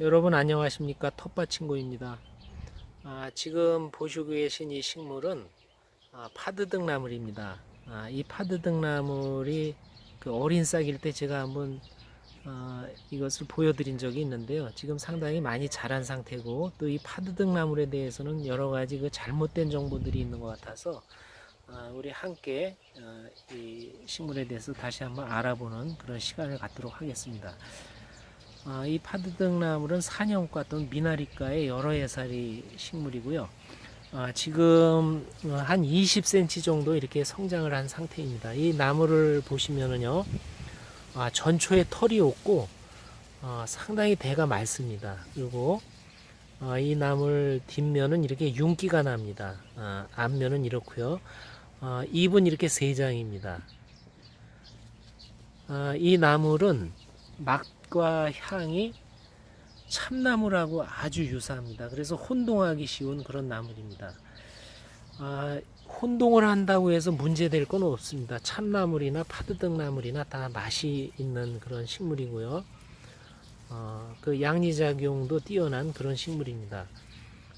여러분 안녕하십니까? 텃밭친구입니다. 아, 지금 보시고 계신 이 식물은 아, 파드득 나물입니다. 아, 이 파드득 나물이 그 어린 싹일 때 제가 한번 아, 이것을 보여드린 적이 있는데요. 지금 상당히 많이 자란 상태고 또 이 파드득 나물에 대해서는 여러 가지 그 잘못된 정보들이 있는 것 같아서 아, 우리 함께 어, 이 식물에 대해서 다시 한번 알아보는 그런 시간을 갖도록 하겠습니다. 아, 이 파드등나물은 사냥과 또는 미나리과의 여러 해살이 식물이고요. 아, 지금 어, 한 20cm 정도 이렇게 성장을 한 상태입니다. 이 나무를 보시면은요, 아, 전초에 털이 없고 아, 상당히 대가 맑습니다. 그리고 아, 이 나물 뒷면은 이렇게 윤기가 납니다. 아, 앞면은 이렇고요. 아, 잎은 이렇게 세 장입니다. 아, 이 나물은 맛과 향이 참나무라고 아주 유사합니다. 그래서 혼동하기 쉬운 그런 나물입니다. 아, 혼동을 한다고 해서 문제될 건 없습니다. 참나물이나 파드득 나물이나 다 맛이 있는 그런 식물이고요. 어, 그 양리작용도 뛰어난 그런 식물입니다.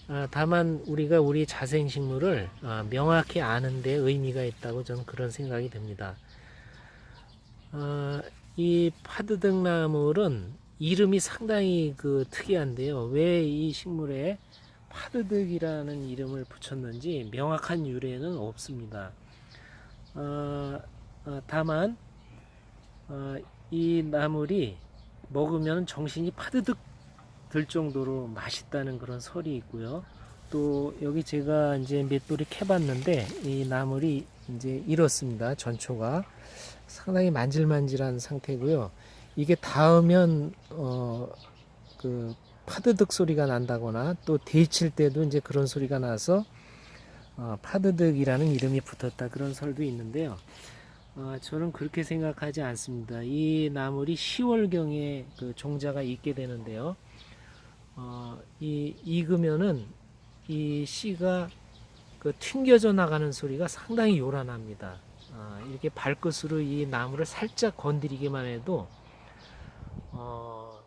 아, 다만 우리가 우리 자생식물을 아, 명확히 아는 데 의미가 있다고 저는 그런 생각이 듭니다. 아, 이 파드득 나물은 이름이 상당히 그 특이한데요. 왜 이 식물에 파드득이라는 이름을 붙였는지 명확한 유래는 없습니다. 어, 어, 다만 어, 이 나물이 먹으면 정신이 파드득 들 정도로 맛있다는 그런 설이 있고요. 또 여기 제가 이제 맷돌이 캐봤는데 이 나물이 이제 이렇습니다. 전초가 상당히 만질만질한 상태고요. 이게 닿으면 어 그 파드득 소리가 난다거나 또 데칠 때도 이제 그런 소리가 나서 어, 파드득이라는 이름이 붙었다 그런 설도 있는데요. 어, 저는 그렇게 생각하지 않습니다. 이 나물이 10월경에 그 종자가 있게 되는데요. 어, 이 익으면은 이 씨가 그 튕겨져 나가는 소리가 상당히 요란합니다. 아, 이렇게 발끝으로 이 나무를 살짝 건드리기만 해도 어,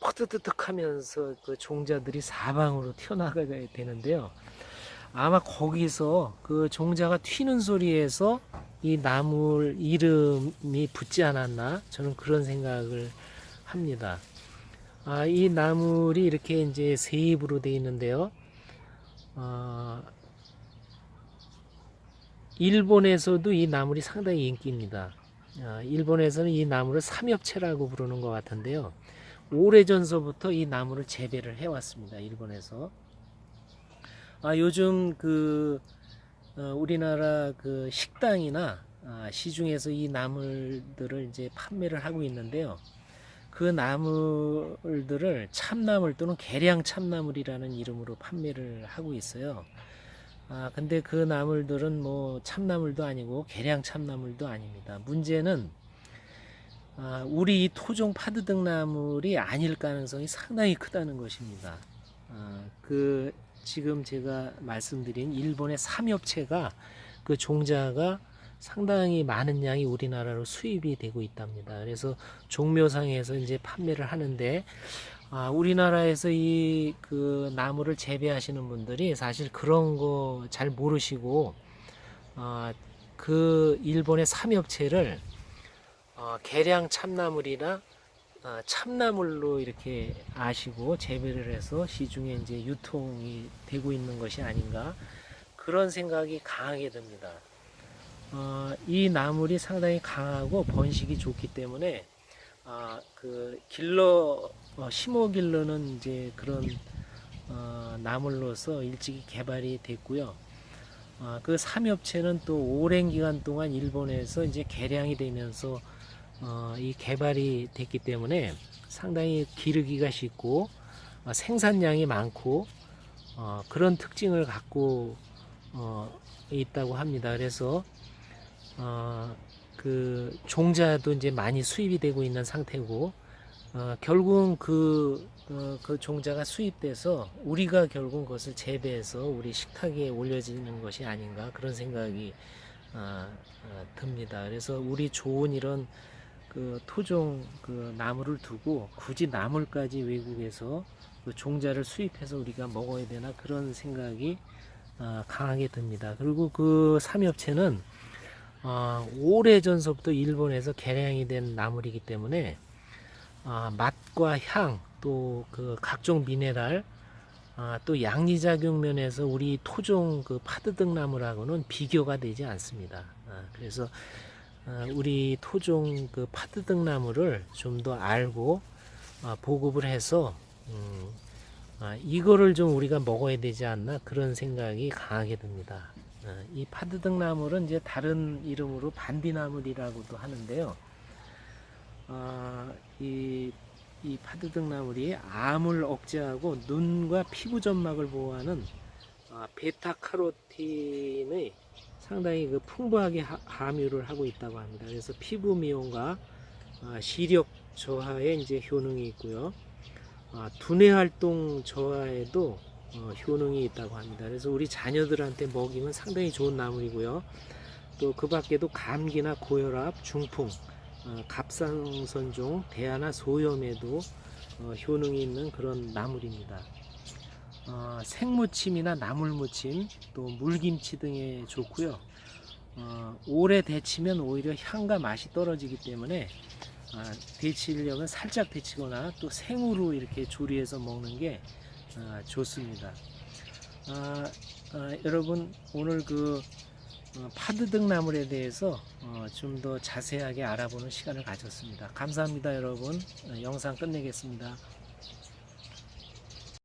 퍼드드득 하면서 그 종자들이 사방으로 튀어나가게 되는데요. 아마 거기서 그 종자가 튀는 소리에서 이 나물 이름이 붙지 않았나 저는 그런 생각을 합니다. 아, 이 나물이 이렇게 이제 세 입으로 되어 있는데요. 어, 일본에서도 이 나물이 상당히 인기입니다. 아, 일본에서는 이 나물을 삼엽채라고 부르는 것 같은데요. 오래전서부터 이 나물을 재배를 해왔습니다. 일본에서. 아, 요즘 그 어, 우리나라 그 식당이나 아, 시중에서 이 나물들을 이제 판매를 하고 있는데요. 그 나물들을 참나물 또는 계량 참나물이라는 이름으로 판매를 하고 있어요. 아, 근데 그 나물들은 뭐 참나물도 아니고 계량 참나물도 아닙니다. 문제는 아, 우리 이 토종 파드등 나물이 아닐 가능성이 상당히 크다는 것입니다. 아, 그 지금 제가 말씀드린 일본의 삼엽체가 그 종자가 상당히 많은 양이 우리나라로 수입이 되고 있답니다. 그래서 종묘상에서 이제 판매를 하는데 아, 우리나라에서 이 그 나무를 재배하시는 분들이 사실 그런 거 잘 모르시고 아, 그 일본의 삼엽채를 어, 계량 참나물이나 어, 참나물로 이렇게 아시고 재배를 해서 시중에 이제 유통이 되고 있는 것이 아닌가 그런 생각이 강하게 듭니다. 어, 이 나물이 상당히 강하고 번식이 좋기 때문에 아, 그 길러 어, 길러는 이제 그런 어, 나물로서 일찍이 개발이 됐고요. 아, 그 삼엽채는 또 오랜 기간 동안 일본에서 이제 개량이 되면서 어, 이 개발이 됐기 때문에 상당히 기르기가 쉽고 어, 생산량이 많고 어, 그런 특징을 갖고 어, 있다고 합니다. 그래서 어, 그 종자도 이제 많이 수입이 되고 있는 상태고 어, 결국 그, 어, 그 종자가 수입돼서 우리가 결국 그것을 재배해서 우리 식탁에 올려지는 것이 아닌가 그런 생각이 어, 어, 듭니다. 그래서 우리 좋은 이런 그 토종 그 나무를 두고 굳이 나물까지 외국에서 그 종자를 수입해서 우리가 먹어야 되나 그런 생각이 아, 강하게 듭니다. 그리고 그 삼엽채는 아, 오래 전서부터 일본에서 개량이 된 나물이기 때문에 아, 맛과 향 또 그 각종 미네랄 아, 또 양리작용 면에서 우리 토종 그 파드득 나물하고는 비교가 되지 않습니다. 아, 그래서 아, 우리 토종 그 파드득 나물을 좀더 알고 아, 보급을 해서 음, 아, 이거를 좀 우리가 먹어야 되지 않나 그런 생각이 강하게 듭니다. 아, 이 파드득 나물은 이제 다른 이름으로 반디나물이라고도 하는데요. 아, 이, 이 파드득 나물이 암을 억제하고 눈과 피부 점막을 보호하는 아, 베타카로틴의 상당히 그 풍부하게 하- 함유를 하고 있다고 합니다. 그래서 피부 미용과 아, 시력 저하에 이제 효능이 있고요. 아, 두뇌 활동 저하에도 어, 효능이 있다고 합니다. 그래서 우리 자녀들한테 먹이면 상당히 좋은 나물이고요. 또 그 밖에도 감기나 고혈압, 중풍, 어, 갑상선종, 대하나 소염에도 어, 효능이 있는 그런 나물입니다. 어, 생무침이나 나물무침, 또 물김치 등에 좋고요. 어, 오래 데치면 오히려 향과 맛이 떨어지기 때문에 아, 데치려면 살짝 데치거나 또 생으로 이렇게 조리해서 먹는 게 아, 좋습니다. 아, 아, 여러분 오늘 그 어, 파드득 나물에 대해서 어, 좀더 자세하게 알아보는 시간을 가졌습니다. 감사합니다, 여러분. 어, 영상 끝내겠습니다.